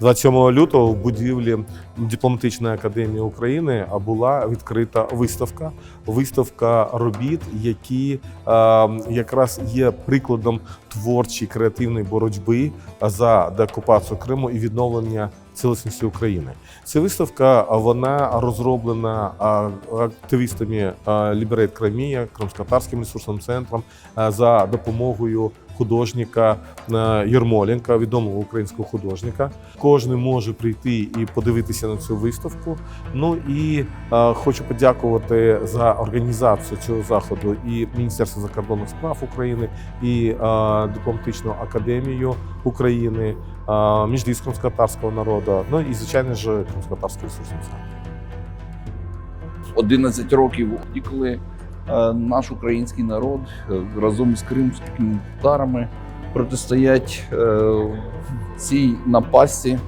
27 лютого в будівлі дипломатичної академії України була відкрита виставка. Виставка робіт, які е, якраз є прикладом творчої креативної боротьби за деокупацію Криму і відновлення цілісності України. Ця виставка вона розроблена активістами а, Liberate Crimea, Кримськотарським ресурсним центром за допомогою художника а, Єрмоленка, відомого українського художника. Кожен може прийти і подивитися на цю виставку. Ну і а, хочу подякувати за організацію цього заходу і Міністерство закордонних справ України, і а, дипломатичну академію України, Міжліс кримськотарського народу, ну і звичайно ж кримськотарський ресурсний 11 років, і коли е, наш український народ е, разом з кримськими татарами протистоять е, цій напасті е,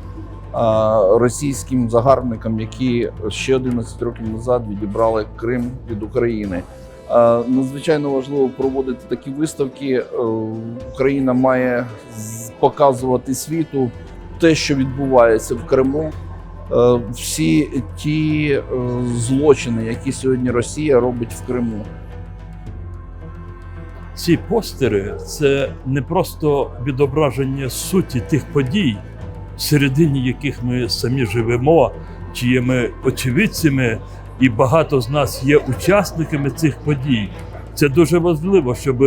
російським загарбникам, які ще 11 років назад відібрали Крим від України. Е, Надзвичайно важливо проводити такі виставки. Е, Україна має показувати світу те, що відбувається в Криму. Е, всі ті е, злочини, які сьогодні Росія робить в Криму. Ці постери це не просто відображення суті тих подій, всередині яких ми самі живемо, чи ми очевидцями, і багато з нас є учасниками цих подій. Це дуже важливо, щоб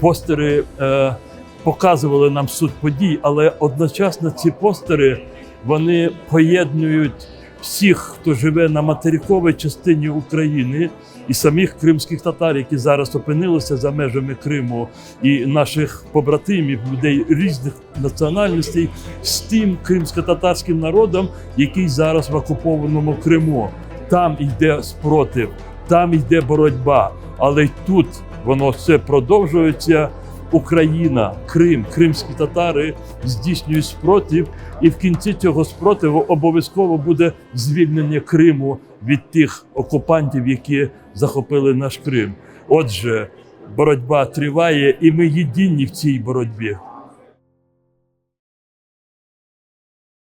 постери е, показували нам суть подій, але одночасно ці постери вони поєднують всіх, хто живе на материковій частині України, і самих кримських татар, які зараз опинилися за межами Криму, і наших побратимів, людей різних національностей, з тим кримсько-татарським народом, який зараз в окупованому Криму. Там йде спротив, там йде боротьба, але й тут воно все продовжується. Україна, Крим, кримські татари здійснюють спротив, і в кінці цього спротиву обов'язково буде звільнення Криму від тих окупантів, які захопили наш Крим. Отже, боротьба триває, і ми єдині в цій боротьбі.